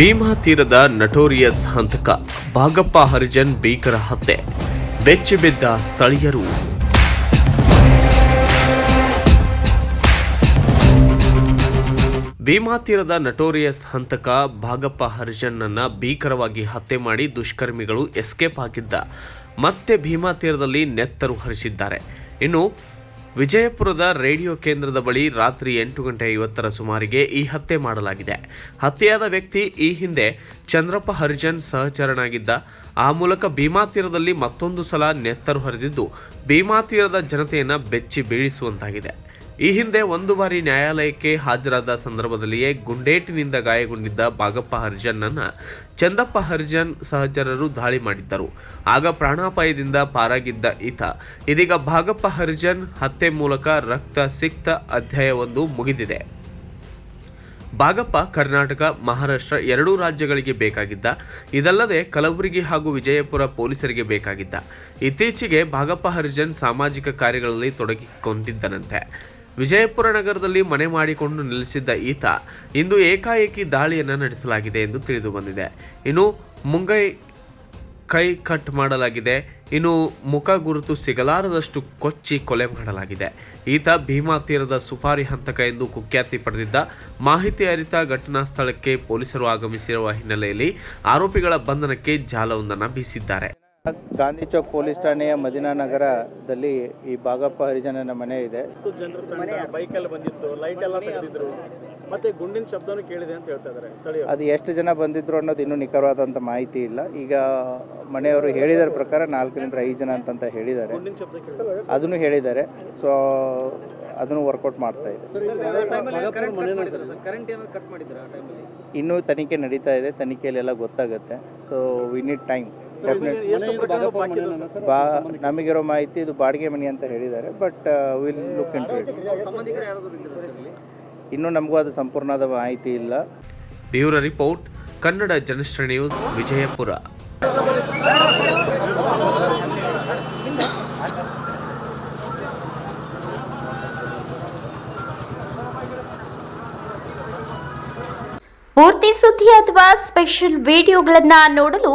ಭೀಮಾ ತೀರದ ನಟೋರಿಯಸ್ ಹಂತಕ ಭಾಗಪ್ಪ ಹರಿಜನ್ ಭೀಕರ ಹತ್ಯೆ. ಬೆಚ್ಚಿಬಿದ್ದ ಸ್ಥಳೀಯರು. ಭೀಮಾ ತೀರದ ನಟೋರಿಯಸ್ ಹಂತಕ ಭಾಗಪ್ಪ ಹರಿಜನ್ನನ್ನ ಭೀಕರವಾಗಿ ಹತ್ಯೆ ಮಾಡಿ ದುಷ್ಕರ್ಮಿಗಳು ಎಸ್ಕೇಪ್ ಆಗಿದ್ದ. ಮತ್ತೆ ಭೀಮಾ ತೀರದಲ್ಲಿ ನೆತ್ತರು ಹರಿಸಿದ್ದಾರೆ. ಇನ್ನು ವಿಜಯಪುರದ ರೇಡಿಯೋ ಕೇಂದ್ರದ ಬಳಿ ರಾತ್ರಿ ಎಂಟು ಗಂಟೆ ಐವತ್ತರ ಸುಮಾರಿಗೆ ಈ ಹತ್ಯೆ ಮಾಡಲಾಗಿದೆ. ಹತ್ಯೆಯಾದ ವ್ಯಕ್ತಿ ಈ ಹಿಂದೆ ಚಂದ್ರಪ್ಪ ಹರಿಜನ್ ಸಹಚರನಾಗಿದ್ದ. ಆ ಮೂಲಕ ಭೀಮಾ ತೀರದಲ್ಲಿ ಮತ್ತೊಂದು ಸಲ ನೆತ್ತರು ಹರಿದಿದ್ದು ಭೀಮಾ ತೀರದ ಜನತೆಯನ್ನು ಬೆಚ್ಚಿ ಬೀಳಿಸುವಂತಾಗಿದೆ. ಈ ಹಿಂದೆ ಒಂದು ಬಾರಿ ನ್ಯಾಯಾಲಯಕ್ಕೆ ಹಾಜರಾದ ಸಂದರ್ಭದಲ್ಲಿಯೇ ಗುಂಡೇಟಿನಿಂದ ಗಾಯಗೊಂಡಿದ್ದ ಬಾಗಪ್ಪ ಹರಿಜನ್ನನ್ನ ಚಂದಪ್ಪ ಹರ್ಜನ್ ಸಹಚರರು ದಾಳಿ ಮಾಡಿದ್ದರು. ಆಗ ಪ್ರಾಣಾಪಾಯದಿಂದ ಪಾರಾಗಿದ್ದ ಈತ. ಇದೀಗ ಭಾಗಪ್ಪ ಹರ್ಜನ್ ಹತ್ಯೆ ಮೂಲಕ ರಕ್ತ ಸಿಕ್ತ ಅಧ್ಯಾಯವೊಂದು ಮುಗಿದಿದೆ. ಬಾಗಪ್ಪ ಕರ್ನಾಟಕ, ಮಹಾರಾಷ್ಟ್ರ ಎರಡೂ ರಾಜ್ಯಗಳಿಗೆ ಬೇಕಾಗಿದ್ದ. ಇದಲ್ಲದೆ ಕಲಬುರಗಿ ಹಾಗೂ ವಿಜಯಪುರ ಪೊಲೀಸರಿಗೆ ಬೇಕಾಗಿದ್ದ. ಇತ್ತೀಚೆಗೆ ಬಾಗಪ್ಪ ಹರಿಜನ್ ಸಾಮಾಜಿಕ ಕಾರ್ಯಗಳಲ್ಲಿ ತೊಡಗಿಕೊಂಡಿದ್ದನಂತೆ. ವಿಜಯಪುರ ನಗರದಲ್ಲಿ ಮನೆ ಮಾಡಿಕೊಂಡು ನೆಲೆಸಿದ್ದ ಈತ ಇಂದು ಏಕಾಏಕಿ ದಾಳಿಯನ್ನು ನಡೆಸಲಾಗಿದೆ ಎಂದು ತಿಳಿದು ಬಂದಿದೆ ಇನ್ನು ಮುಂಗೈ ಕೈ ಕಟ್ ಮಾಡಲಾಗಿದೆ. ಇನ್ನು ಮುಖ ಗುರುತು ಸಿಗಲಾರದಷ್ಟು ಕೊಚ್ಚಿ ಕೊಲೆ ಮಾಡಲಾಗಿದೆ. ಈತ ಭೀಮಾ ತೀರದ ಸುಪಾರಿ ಹಂತಕ ಎಂದು ಕುಖ್ಯಾತಿ ಪಡೆದಿದ್ದ ಮಾಹಿತಿ ಅರಿತ ಘಟನಾ ಸ್ಥಳಕ್ಕೆ ಪೊಲೀಸರು ಆಗಮಿಸಿರುವ ಹಿನ್ನೆಲೆಯಲ್ಲಿ ಆರೋಪಿಗಳ ಬಂಧನಕ್ಕೆ ಜಾಲವೊಂದನ್ನು ಬೀಸಿದ್ದಾರೆ. ಗಾಂಧಿ ಚೌಕ್ ಪೊಲೀಸ್ ಠಾಣೆಯ ಮದಿನಾ ನಗರದಲ್ಲಿ ಈ ಬಾಗಪ್ಪ ಹರಿಜನನ ಮನೆ ಇದೆ. ಬೈಕಲ್ಲಿ ಬಂದಿತ್ತು ಲೈಟ್ ಎಲ್ಲ ತೆಗೆದಿದ್ರು. ಮತ್ತೆ ಗುಂಡಿನ ಶಬ್ದನೂ ಕೇಳಿದೆ ಅಂತ ಹೇಳ್ತಾ ಇದ್ದಾರೆ ಅದು ಎಷ್ಟು ಜನ ಬಂದಿದ್ರು ಅನ್ನೋದು ಇನ್ನೂ ನಿಖರವಾದಂಥ ಮಾಹಿತಿ ಇಲ್ಲ. ಈಗ ಮನೆಯವರು ಹೇಳಿದರ ಪ್ರಕಾರ ನಾಲ್ಕರಿಂದ ಐದು ಜನ ಅಂತಂತ ಹೇಳಿದ್ದಾರೆ. ಗುಂಡಿನ ಶಬ್ದ ಕೇಳಿದೆ. ಅದನ್ನು ಹೇಳಿದ್ದಾರೆ. ಸೊ ಅದನ್ನು ವರ್ಕೌಟ್ ಮಾಡ್ತಾ ಇದೆ. ಇನ್ನೂ ತನಿಖೆ ನಡೀತಾ ಇದೆ. ತನಿಖೆಯಲ್ಲೆಲ್ಲ ಗೊತ್ತಾಗುತ್ತೆ. So we need time definite ಬಾ ನಮಗಿರೋ ಮಾಹಿತಿ ಇದು ಬಾಡಿಗೆ ಮನೆ ಅಂತ ಹೇಳಿದ್ದಾರೆ but will look in it ಇನ್ನೂ ನಮಗೂ ಅದು ಸಂಪೂರ್ಣವಾದ ಮಾಹಿತಿ ಇಲ್ಲ. Bureau report Kannada Janashri news Vijayapura. ಪೂರ್ತಿ ಸುದ್ದಿ ಅಥವಾ ಸ್ಪೆಷಲ್ ವಿಡಿಯೋಗಳನ್ನು ನೋಡಲು